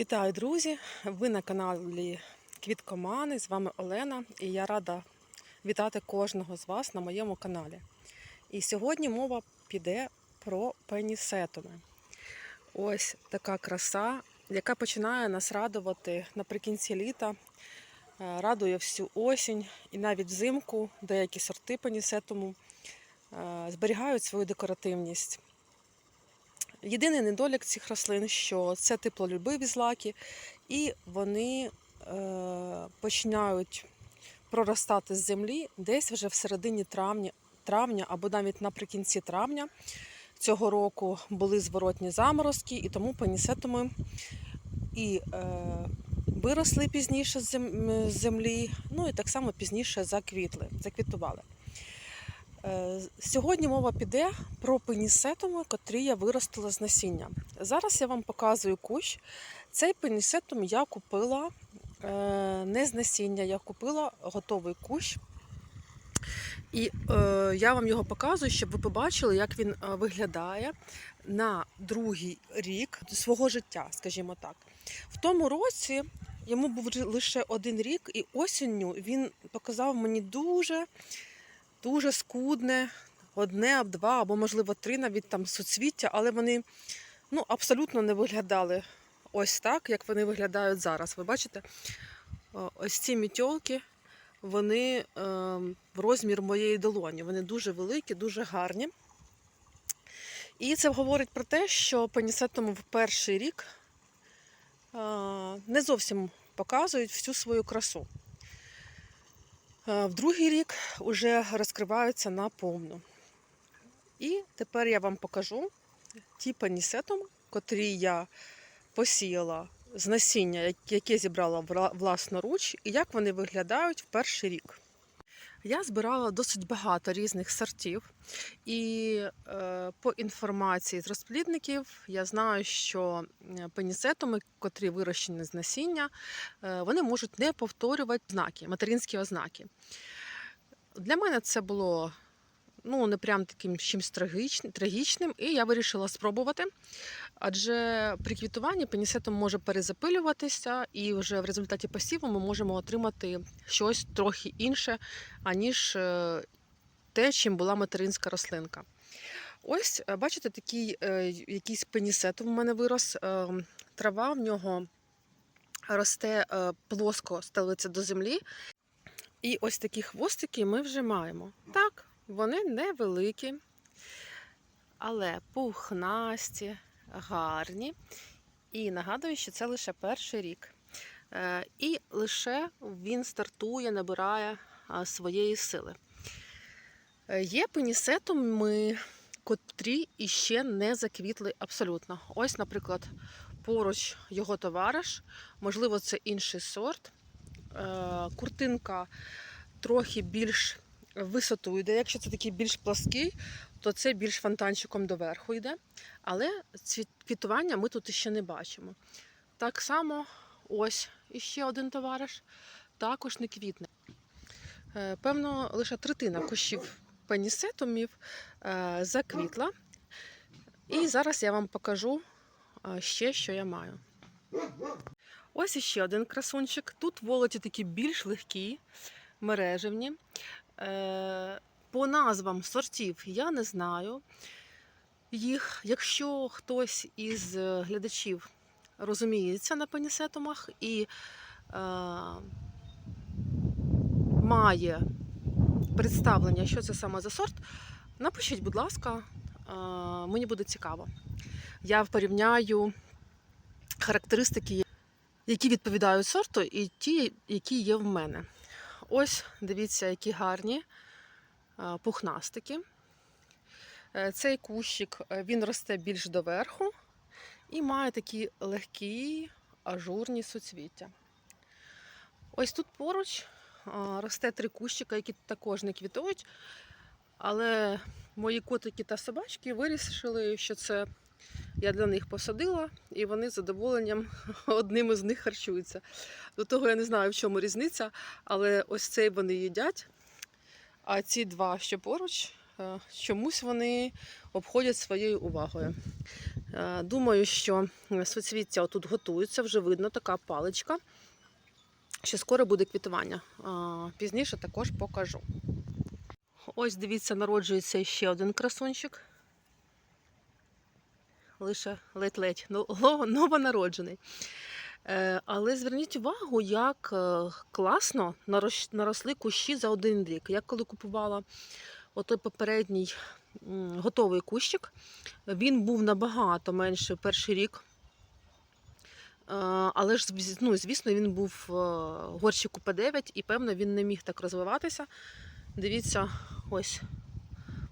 Вітаю, друзі! Ви на каналі Квіткомани. З вами Олена, і я рада вітати кожного з вас на моєму каналі. І сьогодні мова піде про пенісетуми. Ось така краса, яка починає нас радувати наприкінці літа, е, радує всю осінь і навіть взимку деякі сорти пенісетуму е, зберігають свою декоративність. Єдиний недолік цих рослин, що це теплолюбиві злаки, і вони е, починають проростати з землі десь вже в середині травня, травня або навіть наприкінці травня цього року були зворотні заморозки, і тому пенісетуми і е, виросли пізніше з землі, ну і так само пізніше заквітли, заквітували. Е, Сьогодні мова піде про пенісетуми, котрі я виростила з насіння. Зараз я вам показую кущ. Цей пенісетум я купила е, не з насіння, я купила готовий кущ. І е, я вам його показую, щоб ви побачили, як він е, виглядає на другий рік свого життя, скажімо так. В тому році йому був лише один рік, і осінню він показав мені дуже дуже скудне, одне два, або, можливо, три навіть там суцвіття, але вони ну, абсолютно не виглядали ось так, як вони виглядають зараз. Ви бачите, ось ці мітьолки, вони е, в розмір моєї долоні. Вони дуже великі, дуже гарні. І це говорить про те, що пенісетому в перший рік е, не зовсім показують всю свою красу. Е, В другий рік вже розкриваються наповну. І тепер я вам покажу ті панісетом, котрі я посіяла з насіння, яке зібрала власноруч, і як вони виглядають в перший рік. Я збирала досить багато різних сортів, і е, по інформації з розплідників я знаю, що е, пенісетуми, котрі вирощені з насіння, е, вони можуть не повторювати знаки, материнські ознаки. Для мене це було ну, не прям таким чимось трагічним, і я вирішила спробувати. Адже при квітуванні пенісетом може перезапилюватися, і вже в результаті посіву ми можемо отримати щось трохи інше, аніж е, те, чим була материнська рослинка. Ось, е, бачите, такий е, якийсь пенісет у мене вирос. Трава в нього росте плоско, стелиться до землі. І ось такі хвостики ми вже маємо. Так, вони невеликі, але пухнасті, гарні. І нагадую, що це лише перший рік. Е, І лише він стартує, набирає своєї сили. Е, Є пенісетуми, котрі іще не заквітли абсолютно. Ось, наприклад, поруч його товариш, можливо, це інший сорт. Е, Куртинка трохи більш висоту йде. Якщо це такий більш плаский, то це більш фонтанчиком доверху йде. Але квітування ми тут ще не бачимо. Так само, ось іще один товариш, також не квітне. Е, Певно, лише третина кущів пенісетумів е, заквітла. І зараз я вам покажу е, ще, що я маю. Ось іще один красунчик. Тут волоті такі більш легкі, мережевні. Е, По назвам сортів я не знаю їх. Якщо хтось із е, глядачів розуміється на пенісетумах і е, має представлення, що це саме за сорт, напишіть, будь ласка, е, мені буде цікаво. Я порівняю характеристики, які відповідають сорту, і ті, які є в мене. Ось дивіться, які гарні е, пухнастики. Е, Цей кущик е, він росте більш доверху і має такі легкі ажурні суцвіття. Ось тут поруч росте три кущика, які також не квітують. Але мої котики та собачки вирішили, що це я для них посадила, і вони з задоволенням одним із них харчуються. До того я не знаю, в чому різниця, але ось цей вони їдять. А ці два, що поруч, е, чомусь вони обходять своєю увагою. Е, Думаю, що соцвіття отут готується, вже видно така паличка, що скоро буде квітування. Пізніше також покажу. Ось дивіться, народжується ще один красунчик. Лише ледь-ледь, ну, новонароджений. Е, Але зверніть увагу, як е, класно наросли кущі за один рік. Я коли купувала отой попередній готовий кущик, він був набагато менше перший рік. Е, Але ж, ну, звісно, він був горщику П9 і, певно, він не міг так розвиватися. Дивіться, ось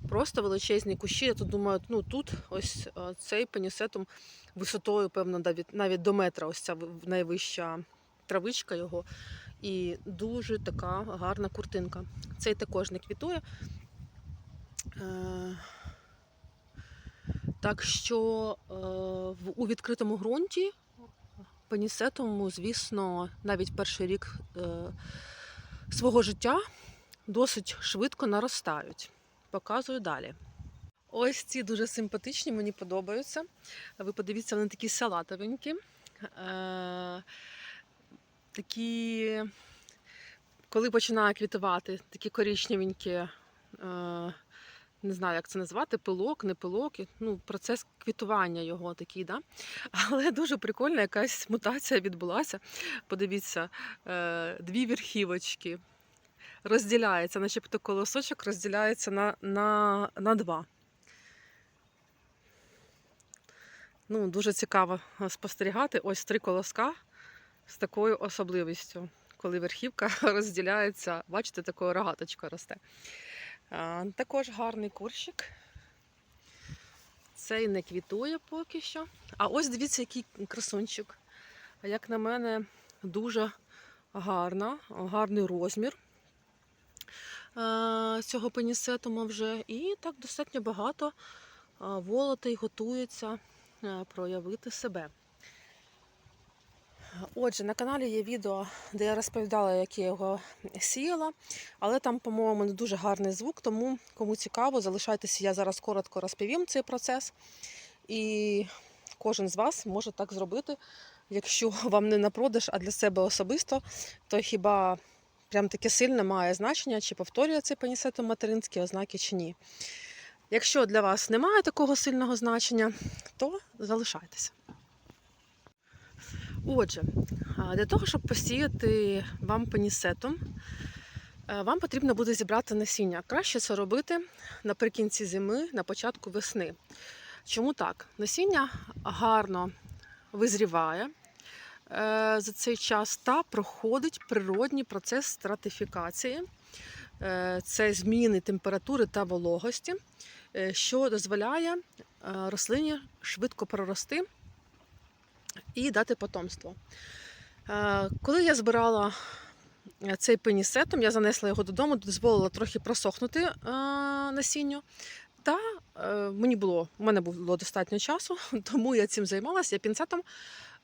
просто величезні кущі. Я тут думаю, ну тут ось е, цей пенісетум висотою, певно, навіть, навіть до метра, ось ця найвища травичка його. І дуже така гарна куртинка. Цей також не квітує. Е, Так що е, у відкритому ґрунті пенісетуму, звісно, навіть перший рік свого життя досить швидко наростають. Показую далі. Ось ці дуже симпатичні, мені подобаються. Ви подивіться, вони такі салатовенькі. Е, такі, коли починає квітувати, такі коричневенькі, е, не знаю, як це назвати, пилок, не пилок. Ну, процес квітування його такий, да? Але дуже прикольна якась мутація відбулася. Подивіться, е, дві верхівочки розділяється, начебто колосочок розділяється на, на, на два. Ну, дуже цікаво е, спостерігати ось три колоска з такою особливістю, коли верхівка розділяється, бачите, такою рогаточкою росте. А, також гарний курщик. Цей не квітує поки що. А ось дивіться, який красунчик. Як на мене, дуже гарна, гарний розмір е, цього пенісетума вже. І так достатньо багато е, волотий готується е, проявити себе. Отже, на каналі є відео, де я розповідала, як я його сіяла, але там, по-моєму, не дуже гарний звук, тому кому цікаво, залишайтеся, я зараз коротко розповім цей процес. І кожен з вас може так зробити. Якщо вам не на продаж, а для себе особисто, то хіба прям таке сильне має значення, чи повторює цей панісетом материнські ознаки, чи ні. Якщо для вас немає такого сильного значення, то залишайтеся. Отже, для того, щоб посіяти вам панісетом, е, вам потрібно буде зібрати насіння. Краще це робити наприкінці зими, на початку весни. Чому так? Насіння гарно визріває за цей час та проходить природній процес стратифікації. Е, Це зміни температури та вологості, е, що дозволяє е, рослині швидко прорости і дати потомство. Е, Коли я збирала е, цей пенісетом, я занесла його додому, дозволила трохи просохнути е, насінню. Та е, мені було, у мене було достатньо часу, тому я цим займалася. Я пінцетом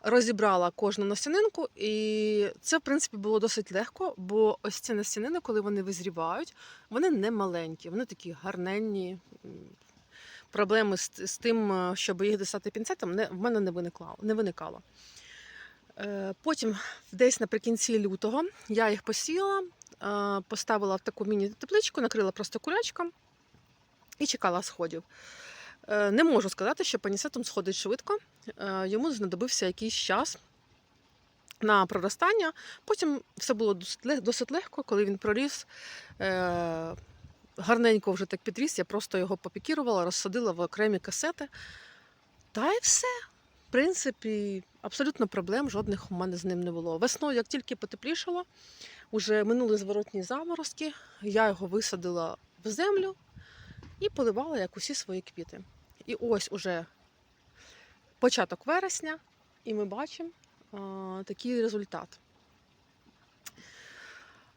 розібрала кожну насінинку, і це, в принципі, було досить легко, бо ось ці насінини, коли вони визрівають, вони не маленькі, вони такі гарненні. Проблеми з, з тим, е, щоб їх достати пінцетом, не, в мене не виникало. Не виникало. Е, Потім, десь наприкінці лютого, я їх посіяла, е, поставила в таку міні-тепличку, накрила просто кулячком і чекала сходів. Е, Не можу сказати, що панісетом сходить швидко. Е, Йому знадобився якийсь час на проростання. Потім все було досить легко, коли він проріс. е, Гарненько вже так підріс, я просто його попікірувала, розсадила в окремі касети. Та й все. В принципі, абсолютно проблем жодних у мене з ним не було. Весною, як тільки потеплішало, уже минули зворотні заморозки, я його висадила в землю і поливала як усі свої квіти. І ось уже початок вересня, і ми бачимо а, такий результат.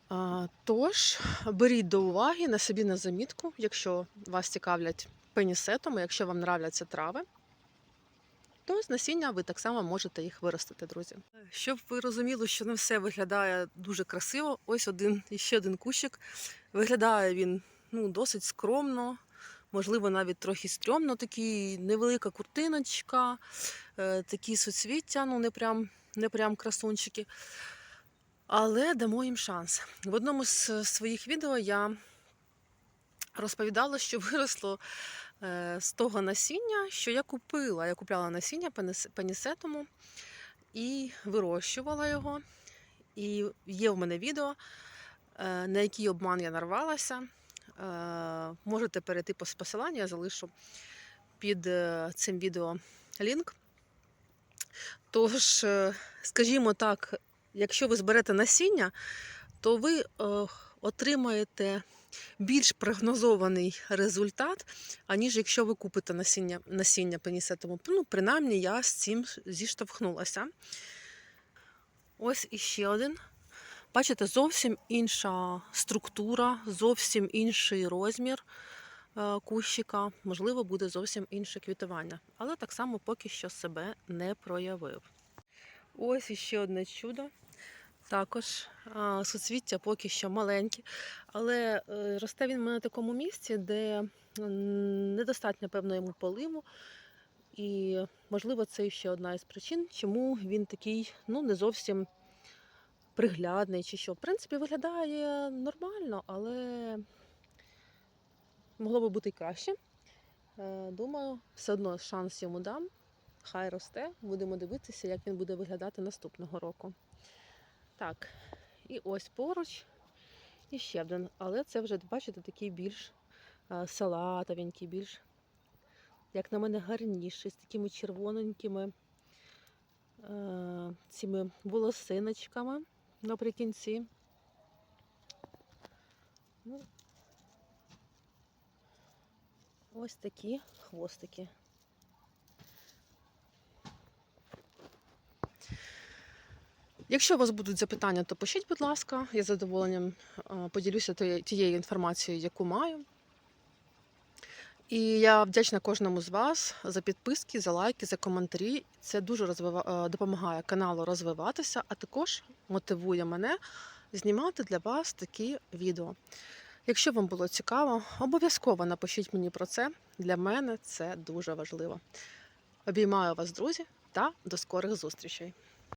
А, Тож, беріть до уваги на собі на замітку, якщо вас цікавлять пенісетом, якщо вам нравляться трави, то з насіння ви так само можете їх виростити, друзі. Щоб ви розуміли, що не все виглядає дуже красиво, ось один ще один кущик. Виглядає він ну, досить скромно, можливо, навіть трохи стрьомно, такі невелика куртиночка, е, такі суцвіття, ну не прям, не прям красунчики. Але дамо їм шанс. В одному з своїх відео я розповідала, що виросло е, з того насіння, що я купила. Я купляла насіння пенісетому і вирощувала його. І є в мене відео, е, на який обман я нарвалася. Е, Можете перейти по посиланню, я залишу під е, цим відео лінк. Тож, е, скажімо так, якщо ви зберете насіння, то ви отримаєте більш прогнозований результат, аніж якщо ви купите насіння, насіння пенісетому. Ну, принаймні, я з цим зіштовхнулася. Ось іще один. Бачите, зовсім інша структура, зовсім інший розмір е, кущика, можливо, буде зовсім інше квітування, але так само поки що себе не проявив. Ось іще одне чудо. Також суцвіття поки що маленькі, але е, росте він в мене на такому місці, де недостатньо певно йому поливу. І, можливо, це ще одна із причин, чому він такий ну, не зовсім приглядний чи що. В принципі, виглядає нормально, але могло би бути краще. Е, Думаю, все одно шанс йому дам. Хай росте, будемо дивитися, як він буде виглядати наступного року. Так, і ось поруч і ще один. Але це вже, бачите, такий більш е, салатовенький, більш, як на мене, гарніший, з такими червоненькими е, цими волосиночками наприкінці. Ну, ось такі хвостики. Якщо у вас будуть запитання, то пишіть, будь ласка, я з задоволенням поділюся тією інформацією, яку маю. І я вдячна кожному з вас за підписки, за лайки, за коментарі. Це дуже розвива... е, допомагає каналу розвиватися, а також мотивує мене знімати для вас такі відео. Якщо вам було цікаво, обов'язково напишіть мені про це. Для мене це дуже важливо. Обіймаю вас, друзі, та до скорих зустрічей!